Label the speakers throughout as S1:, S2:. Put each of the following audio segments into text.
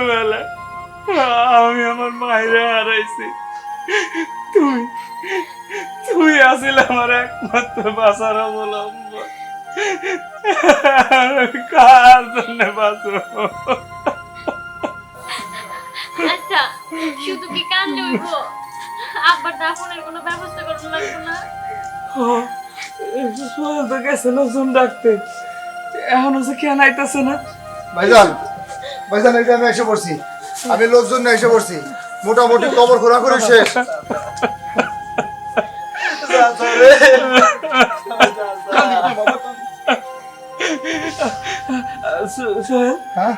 S1: ছোটবেলা আমি আমার মায়েরা হারাইছি। তুমি তুমি আসিল আমার একমাত্র বাসার অবলম্বন। আমি কার জন্য বাঁচবো?
S2: আচ্ছা শুধু কি কান্দে হইব? আব্বার দাফনের কোনো ব্যবস্থা করতে লাগবে না?
S1: সোহেল তো গেছে লোকজন ডাকতে। এখন হচ্ছে কেন আইতেছে না?
S3: ভাইজান ভাইজান, এই আমি এসে পড়ছি। আমি লোকজন এসে পড়ছি। মোটামুটি কবর খোরা করে শেষ। হ্যাঁ?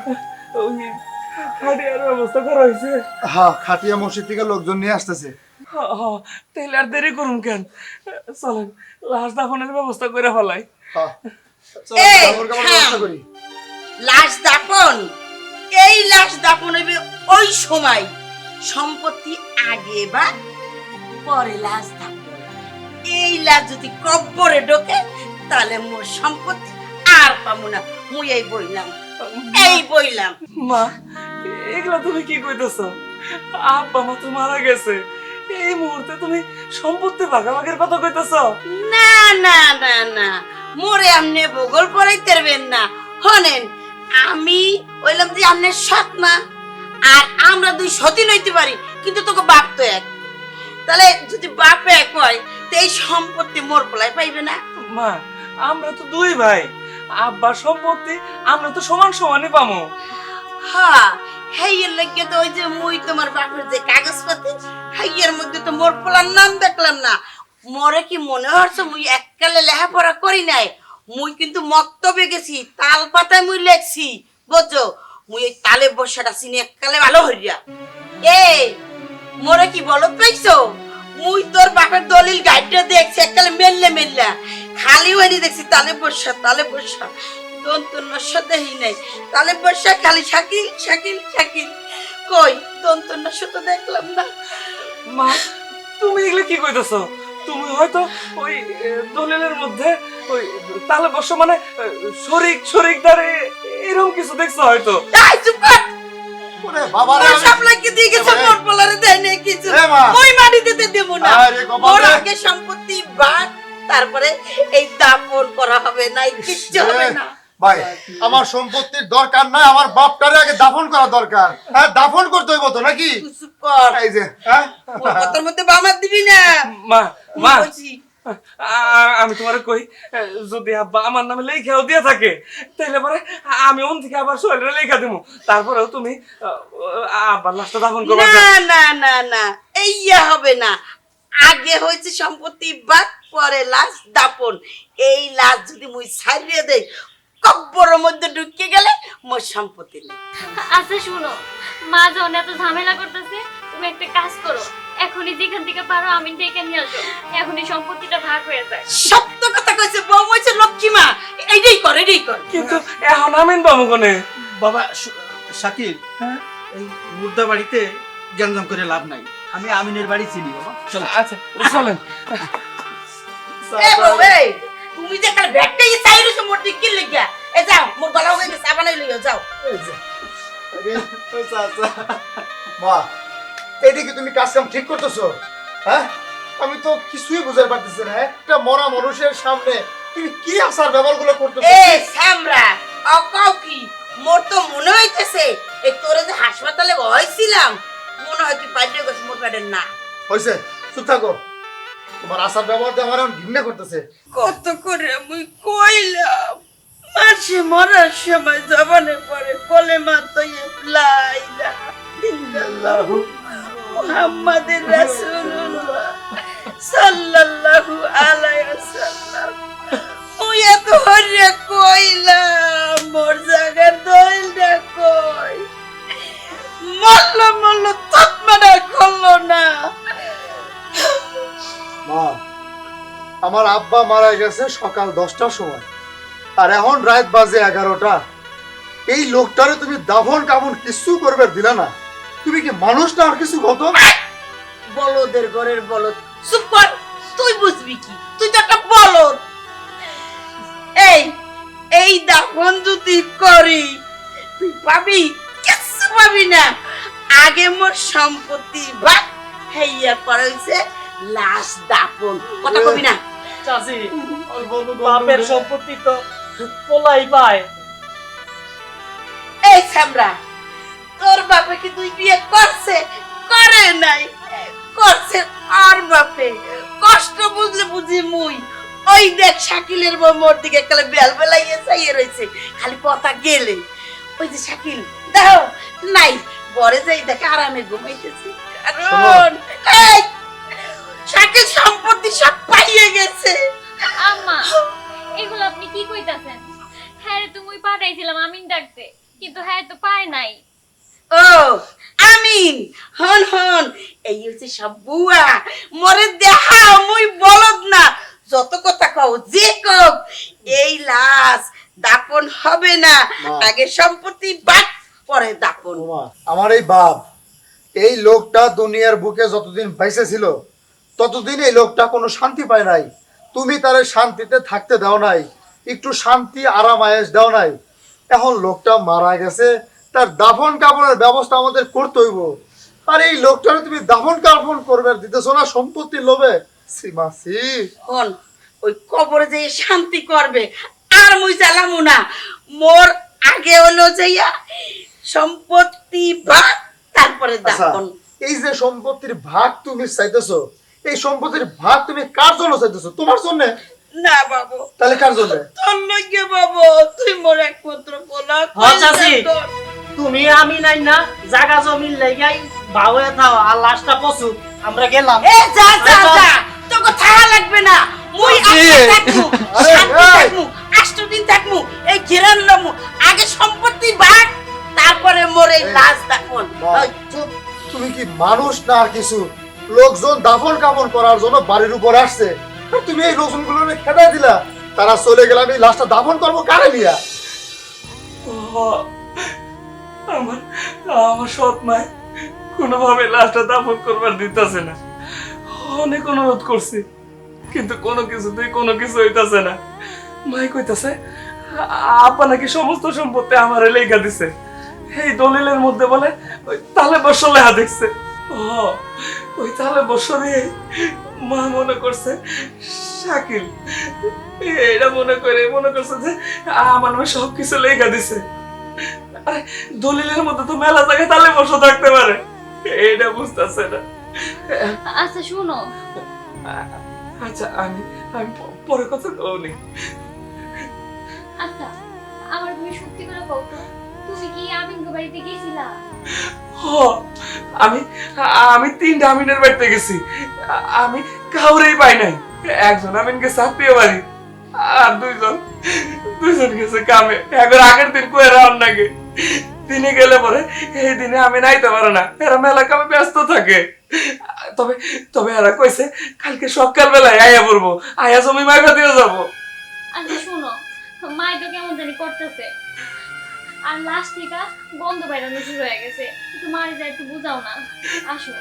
S3: হ্যাঁ খাটিয়া থেকে লোকজন নিয়ে আসতেছে।
S1: আর দেরি করুন কেন চলেন লাশ দাফনের ব্যবস্থা করে ফেলাই
S4: লাশ দাফন। এই লাশ দাফন হইবে ওই সময়। সম্পত্তি আগে বা পরে লাশ দাফন এই লাশ যদি কব্বরে ঢোকে তাহলে মোর সম্পত্তি আর পাবো না। মুই এই বইলাম এই বইলাম।
S1: মা এগুলো তুমি কি কইতেছ? আব্বা মা তো মারা গেছে। এই মুহূর্তে তুমি সম্পত্তি ভাগাভাগের কথা কইতেছ?
S4: না না না না। মোরে আমনে ভূগোল পড়াইতে পারবেন না। হনেন আমি ওইলাম যে আমনের সৎ মা আর আমরা দুই সতীন হইতে পারি কিন্তু তোকে বাপ তো এক। তাহলে যদি বাপ এক হয় তো এই সম্পত্তি মোর পোলায় পাইবে না?
S1: মা আমরা তো দুই ভাই। আব্বার সম্পত্তি আমরা তো সমান সমানই পামো।
S4: হ্যাঁ হেইয়ের লাগিয়ে তো ওই যে মুই তোমার বাপের যে কাগজপাতি হেইয়ের মধ্যে তো মোর পোলার নাম দেখলাম না। মরে কি মনে হচ্ছে মুই এককালে লেখাপড়া করি নাই? মুই কিন্তু মক্তবে গেছি তাল পাতায় মুই লেখছি, বুঝছ? মুই এই তালে বসাটা চিনি এককালে ভালো হইয়া। এই মোরে কি বলো পাইছো মুই তোর বাপের দলিল গাইডটা দেখছি, এককালে মেললে মেললা। খালি হয়নি দেখছি, তালে বসা তালে বসা দন্তন্য দেহি নাই। তালে বসা খালি শাকিল শাকিল শাকিল। কই দন্তন্য তো দেখলাম না।
S1: মা, তুমি এগুলো কি কইতেছ? তুমি হয়তো ওই দলিলের মধ্যে ওই তাহলে বর্ষ মানে শরিক শরিক দ্বারে এরকম কিছু দেখছ হয়তো?
S4: এই চুপ কর!
S3: ওরে বাবা রে।
S4: সাপলাকে দিয়ে গেছে
S3: এবারে-
S4: দেয় নাই কিছু।
S3: এ
S4: মাটি দিতে দেব না।
S3: আরে
S4: আগে সম্পত্তি বাদ তারপরে এই দাপন করা হবে না কিচ্ছু হবে না।
S3: ভাই আমার সম্পত্তির দরকার নাই আমার বাপটারে আগে দাফন করা দরকার। হ্যাঁ দাফন করতে হইব তো নাকি?
S4: চুপ কর।
S3: এই যে হ্যাঁ?
S4: কথার মধ্যে বামার দিবি না।
S1: মা মা আমি তোমারে কই যদি আব্বা আমার নামে লেখাও দিয়ে থাকে তাহলে পরে আমি ওন থেকে আবার সোহেলের লেখা দেবো তারপরেও তুমি আব্বার লাশটা দাফন করবে
S4: না না না না এইয়া হবে না। আগে হয়েছে সম্পত্তি বাদ পরে লাশ দাপন এই লাশ যদি মুই ছাড়িয়ে দেই কব্বরের মধ্যে ঢুকে গেলে মোর সম্পত্তি নেই।
S2: আচ্ছা শুনো। মা যখন এত ঝামেলা করতেছে তুমি একটা কাজ করো। এখনই যেখান থেকে পারো আমি ডেকে নিয়ে আসো। এখনই সম্পত্তিটা ভাগ হয়ে যায়।
S4: সত্য কথা কইছে বউ হয়েছে লক্ষ্মী মা। এইটাই কর এইটাই কর।
S1: কিন্তু এখন আমিন বাবু কোনে?
S5: বাবা শ- শাকিব হ্যাঁ? এই মুর্দা বাড়িতে গ্যাঞ্জাম করে লাভ নাই। আমি আমিনের বাড়ি চিনি বাবা। চলো।
S1: আচ্ছা চলেন।
S4: এই! তুমি যে কাল ব্যাগটা ই চাই রইছো মোর দিকে লাগিয়া? এ যাও মোর গলা হয়ে গেছে লইও যাও।
S3: মা তুমি কাজ কাম ঠিক করতেছো হ্যাঁ? আমি তো কিছুই বুঝতে পারতেছি না একটা মরা মানুষের সামনে তুমি কি আসার ব্যবহারগুলো করতেছো?
S4: এ সামরা অকাও কি? মোর তো মনে হইতেছে এই তোরে যে হাসপাতালে হয়েছিলাম মনে হয় তুই পাইলে গেছে মোর না।
S3: হয়েছে চুপ থাকো। তোমার আসার ব্যবহার দিয়ে আমার এখন ঘৃণা করতেছে।
S4: কত করে মুই কইলাম, মাসে মরার সময় জবানে পরে কলে মা তো লাইলা। ইন্নাল্লাহু মুহাম্মাদুর রাসূলুল্লাহ। সাল্লাল্লাহু
S3: আব্বা মারা গেছে সকাল দশটার সময়। আর এখন রাত বাজে এগারোটা। এই লোকটারে তুমি দাফন কামন কিছু করবে দিলা না। তুমি কি মানুষ না আর কিছু কত
S4: বলদের ঘরের বলদ। চুপ তুই বুঝবি কি? তুই তো একটা বলদ। এই এই দাফন যদি করি, তুই পাবি? কিচ্ছু পাবি না। আগে মোর সম্পত্তি ভাগ হেইয়া পরে হইছে লাশ দাপন কথা কবি না।
S5: চাচি বাপের সম্পত্তি তো পোলাই পায়।
S4: এই সামরা তোর বাপে কি তুই বিয়ে করছে? করে নাই। করছে আর বাপে। কষ্ট বুঝলে বুঝি মুই। ওই দেখ শাকিলের বউ মোর দিকে কালে বেল বেলাইয়ে চাইয়ে রয়েছে খালি কথা গেলে। ওই যে শাকিল দেখো নাই ঘরে যাই দেখে আরামে ঘুমাইতেছি। কারণ এই, সম্পত্তি সব পাইয়ে গেছে।
S2: আম্মা এগুলো আপনি কি কইতাছেন? হ্যাঁ তুমি পাঠাইছিলাম আমিন ডাকতে কিন্তু হ্যাঁ তো পায় নাই।
S4: ও আমিন হন হন এই হচ্ছে সব বুয়া। মরে দেখা মুই বলদ না। যত কথা কও যে কও এই লাশ দাপন হবে না। আগে সম্পত্তি বাদ পরে দাপন।
S3: আমার এই বাপ এই লোকটা দুনিয়ার বুকে যতদিন বাইসে ছিল ততদিন এই লোকটা কোনো শান্তি পায় নাই। তুমি তার শান্তিতে থাকতে দাও নাই একটু শান্তি আরাম আয়েস দাও নাই। এখন লোকটা মারা গেছে তার দাফন কাপড়ের ব্যবস্থা আমাদের করতে হইব। আর এই লোকটারে তুমি দাফন কাপড় করবে দিতেছো না সম্পত্তির লোভে? সীমাসি
S4: হন ওই কবরে যে শান্তি করবে আর মুই জ্বালামু না। মোর আগে হলো যাইয়া সম্পত্তি বাদ তারপরে
S3: আচ্ছা
S4: দাপন
S3: এই যে সম্পত্তির ভাগ তুমি চাইতেছো এই সম্পত্তির ভাগ তুমি কার জন্য চাইতেছো? তোমার জন্য?
S4: না বাবু।
S3: তাহলে কার জন্য?
S4: তোর বাবু। তুই মোর একমাত্র
S5: হ্যাঁ, চাচি। তুমি আমি নাই না জমির লেগাই থাও আর লাশটা পশু আমরা গেলাম।
S4: এ যা যা। যা। তোকে থাকা লাগবে না। মুই আজকে থাকমু শান্তি থাকমু আষ্ট দিন থাকমু এই ঘেরান লমু। আগে সম্পত্তি ভাগ তারপরে মোর এই লাশ চুপ।
S3: তুমি কি মানুষ না আর কিছু? লোকজন দাফন কাপন করার জন্য বাড়ির উপর আসছে। তুমি এই লোকজনগুলো খেদাই দিলা। তারা চলে গেলে আমি লাশটা দাফন করব কারে নিয়া?
S1: আমার আমার সৎ মায় কোনোভাবে লাশটা দাফন করবার দিতেছে না। অনেক অনুরোধ করছি, কিন্তু কোনো কিছুতেই কোনো কিছু হইতাছে না। মাই কইতাছে, আপা নাকি সমস্ত সম্পত্তি আমার দিছে। এই দলিলের মধ্যে বলে তালে বসর লেখা দেখছে। ওই তালে বসরে মা মনে করছে শাকিল এটা মনে করে মনে করছে যে আমার নামে সব কিছু লেখা দিছে। আরে দলিলের মধ্যে তো মেলা জায়গায় তালে বসে থাকতে পারে। এটা বুঝতেছে না।
S2: আচ্ছা শুনো।
S1: আচ্ছা আমি আমি পরে কথা কওনি
S2: আচ্ছা আমার তুমি সত্যি করে কও তো তুমি কি আমিন বাড়িতে গেছিলা
S1: হ আমি আমি তিনটা আমিনের বাড়িতে গেছি। আমি কাউরেই পাই নাই। একজন আমিন গেছে আত্মীয় বাড়ি, আর দুইজন দুইজন গেছে কামে। একবার আগের দিন কয়ে রান নাকি দিনে গেলে পরে এই দিনে আমি নাইতে পারে না। এরা মেলা কামে ব্যস্ত থাকে। তবে তবে এরা কইছে, কালকে সকাল বেলায় আয়া পড়ব। আয়া জমি মাইবা দিয়ে যাব।
S2: আচ্ছা শুনো মাই তো কেমন জানি করতেছে। আর লাস্ট থেকে গন্ধ বাইরানো শুরু হয়ে গেছে। একটু মারি যায় একটু বুঝাও না। আসো।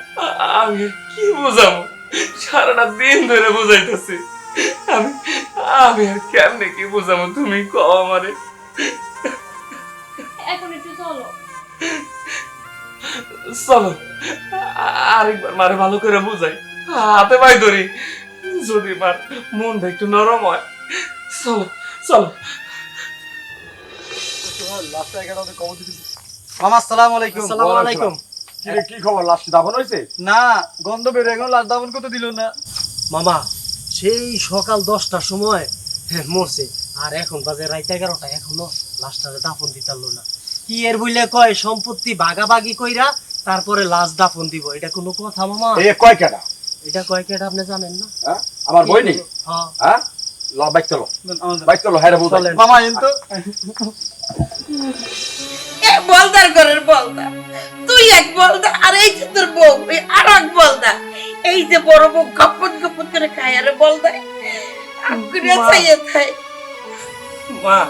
S1: আমি কি বুঝাবো? সারাটা দিন ধরে বুঝাইতেছি। আমি আমি আর কেমনে কি বুঝাবো তুমি কও আমারে?
S2: এখন একটু চলো।
S1: চলো। আরেকবার মারে ভালো করে বুঝাই। হাতে পাই ধরি। যদি মার মনটা একটু নরম হয়। চলো চলো।
S5: মামা আসসালামু আলাইকুম। আসসালামু আলাইকুম।
S3: কি খবর? লাশ দাফন হয়েছে
S5: না গন্ধ বের এখন লাশ দাফন করতে দিল না।
S6: মামা সেই সকাল দশটার সময় হ্যাঁ মরছে। আর এখন বাজে রাত এগারোটা এখনও দাফন দিতারলো না। কি এর বইলে কয় সম্পত্তি ভাগাভাগি কইরা তারপরে লাশ দাফন দিব? এটা কোনো কথা মামা?
S7: এ কয়
S6: এটা কয় কেটা আপনি জানেন না?
S7: হ্যাঁ? আমার বই নেই?
S6: হ্যাঁ।
S7: হ্যাঁ? বাইক চলো। বাইক চলো হ্যাঁ
S5: মামা কিন্তু
S4: এ বলদার ঘরের বলদা। তুই এক বলদা আর এই যে তোর বউ এই আর এক বলদা। এই যে বড় বউ গপত গপত করে খায় আরে বলদা আকুরে। চাইয়ে খায়।
S1: মা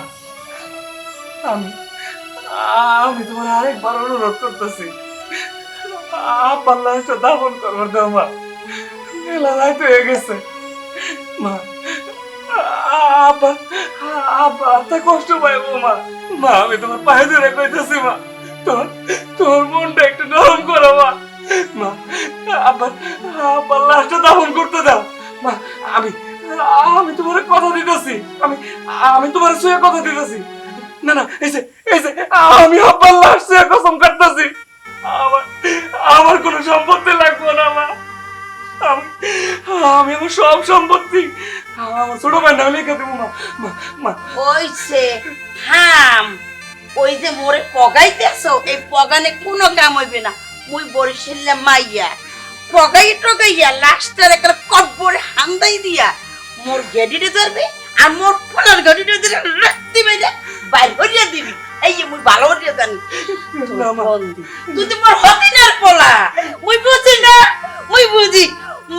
S1: আমি আমি তোমার আরেকবার অনুরোধ করতেছি। আব্বার লাশটা দাফন করবার দাও মা। মেলা রাত হয়ে গেছে। মা আব্বা আব্বা তা কষ্ট পাইবো মা। মা, আমি তোমার পায়ে ধরে কইতেছি, মা। তোর তোর মনটা একটু নরম করো, মা। মা আবার আবার লাশটা দাফন করতে দাও। মা, আমি আমি তোমার কথা দিতেছি। আমি আমি তোমার শুয়ে কথা দিতেছি। না না এই যে, আমি আব্বার লাশ শুয়ে কসম কাটতেছি। আমার আমার কোনো সম্পত্তি লাগবে না, মা। আমি আমি আমার সব সম্পত্তি। আমার ছোট ভাই নাম লিখে দেবো মা মা।
S4: ওইছে থাম। ওই যে মোরে পগাইতেছ এই পগানে কোনো কাম হইবে না। মুই বরিশাল্লা মাইয়া। পগাই টগাইয়া লাস্টার একটা কব্বরে হান্দাই দিয়া মোর গেডিটে ধরবে আর মোর ফলার গেডিটে ধরে রাখতে বেজে বাইর হরিয়া দিবি। এই যে মুই ভালো হরিয়া জানি।
S1: না।
S4: তুই মোর হতিনার পোলা। মুই বুঝি না মুই বুঝি।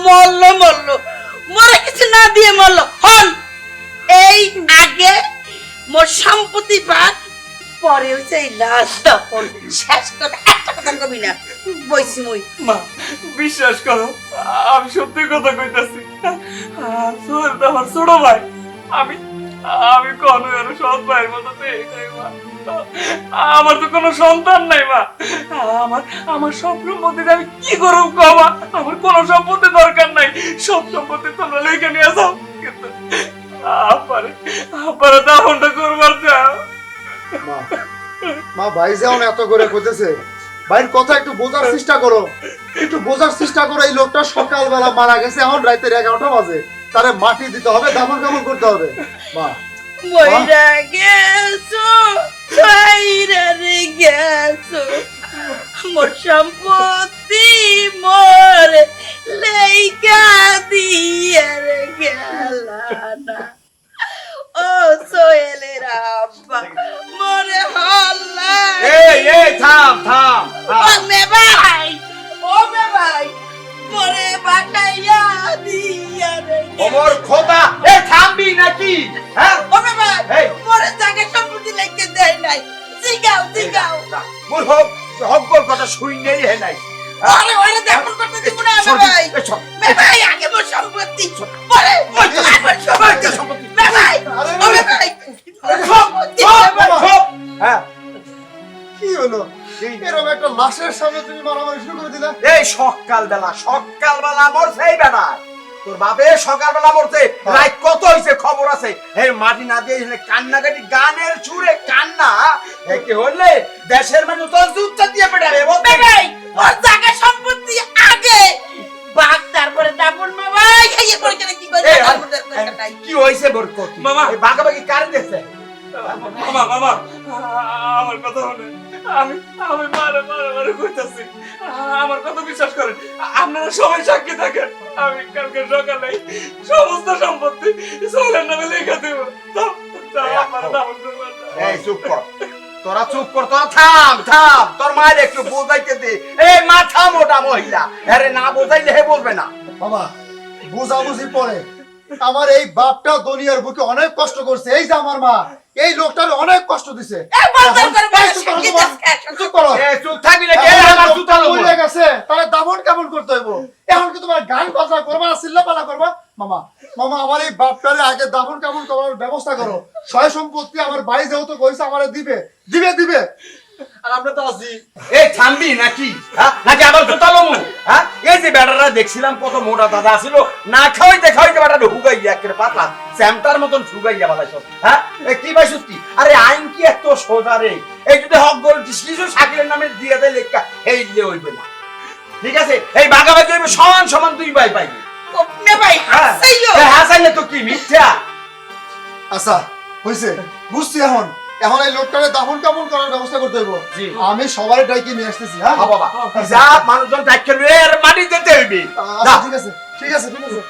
S4: মল্ল মরলো মরে কিছু না দিয়ে মরলো হন, এই আগে মোর সম্পত্তি পাক পরেও হচ্ছে এই লাশ দফন। শেষ কথা একটা কথা কবি না। বইছি মুই।
S1: মা, বিশ্বাস করো, আমি সত্যি কথা কইতাছি। আমার ছোট ভাই, আমি আমি কোনো এর মতো মা। আমার তো কোনো সন্তান নাই মা। আমার আমার সব আমি কি করব আমার কোনো সম্পত্তি দরকার নাই। সব সম্পত্তি তোমরা নিয়ে যাও। কিন্তু আপারে আপারে করবার যাও।
S3: মা, ভাই যেমন এত করে কইতেছে, ভাইয়ের কথা একটু বোঝার চেষ্টা করো। একটু বোঝার চেষ্টা করো, এই লোকটা সকালবেলা মারা গেছে, এখন রাতের এগারোটা বাজে। তারে মাটি দিতে হবে দাফন কামন করতে হবে। মা।
S4: মইরা গেছো ছাইরা রে গেছো। মোর সম্পত্তি মোর লেইকা দিয়ে রে গেলা না ও সোহেলের আব্বা মোরে হল্লা
S7: এই এই থাম থাম
S4: মে ভাই ও মে ভাই মোরে বাটাইয়া দিয়া রে
S7: ওমর খোদা। এই থামবি নাকি? হ্যাঁ?
S4: ও মে ভাই মোরে জায়গা সম্পত্তি লেখকে দেয় নাই। জিগাও জিগাও।
S7: মোর হক হকর কথা শুই নেই। হে নাই
S4: আরে ওরে দেখুন করতে দিব না ভাই মে ভাই আগে মোর সম্পত্তি। পরে
S7: ওই তো,
S4: আমার সম্পত্তি।
S7: সম্পত্তি।
S4: মে ভাই ও মে ভাই
S7: হ্যাঁ।
S3: কি হলো? এরকম একটা লাশের সামনে তুমি মারামারি শুরু করে দিলা?
S7: এই সকাল বেলা সকাল বেলা মরছে এই বেটা। তোর বাপে সকাল বেলা মরছে রাত কত হইছে খবর আছে? এই মাটি না দিয়ে এখানে কান্নাকাটি গানের সুরে কান্না। এ কি হলে দেশের মানুষ তোর দুধটা দিয়ে পেটাবে বলতে
S4: ভাই ওর জায়গা সম্পত্তি আগে। বাঘ তারপরে দাপন মে ভাই এই পরে কেন কি করে নাই।
S7: কি হইছে বরকত
S1: মামা।
S7: এই বাগাবাগি কার দেখছে?
S1: মামা মামা আমার কথা শুনে। আমি আমি মারে মারে মারে কইতাছি আমার কথা বিশ্বাস করেন আপনারা সবাই সাক্ষী থাকেন। আমি কালকে সকালে সমস্ত সম্পত্তি সোহেলের নামে লিখে দেব।
S7: এই চুপ কর। তোরা চুপ কর তোরা থাম থাম। তোর মায়ের একটু বোঝাইতে দে। এই মাথা মোটা মহিলা। আরে না বোঝাইলে হে বলবে না।
S3: বাবা বুঝাবুঝি পরে। আমার এই বাপটা দুনিয়ার বুকে অনেক কষ্ট করছে। এই যে আমার মা এই লোকটার অনেক কষ্ট দিছে।
S4: একবার
S3: এখন
S7: এই আমার জুতা লোবো
S3: মরে গেছে। তাহলে দামন কেমন করতে হইব? এখন কি তোমার গান বাজনা করবা চিল্লা পালা করবা? মামা মামা আমার এই বাপটারে আগে দাফন কেমন করার ব্যবস্থা করো। সয় সম্পত্তি আমার ভাই যেহেতু কইছে আমারে দিবে। দিবে দিবে।
S5: আর আমরা তো আছি।
S7: এই থামবি নাকি? হ্যাঁ? নাকি আবার জুতা লোমু? হ্যাঁ? এই যে বেটারা দেখছিলাম কত মোটা দাদা ছিল না খাওয়াইতে খাওয়াইতে পাতলা। স্যামটার মতন বালাই সব হ্যাঁ? এ কি ভাই সত্যি আরে সোজা রে। এই যদি হক কিছু শাকিলের নামে দিয়ে দেয় লেখা। এই দিয়ে হইবে না। ঠিক আছে? এই বাগাবাগি হইবে সমান সমান দুই ভাই পাইবি
S4: ও ভাই
S7: হ্যাঁ। হাসাইলে তো কি মিথ্যা?
S3: আচ্ছা হইছে। বুঝছি এখন। এখন এই লোকটারে দাফন কেমন করার ব্যবস্থা করতে হইব।
S7: জি।
S3: আমি সবার ডাইকে নিয়ে আসতেছি হ্যাঁ?
S7: হ্যাঁ বাবা। যা মানুষজন মাটি দিতে হইবে।
S3: আচ্ছা ঠিক আছে ঠিক আছে ঠিক আছে।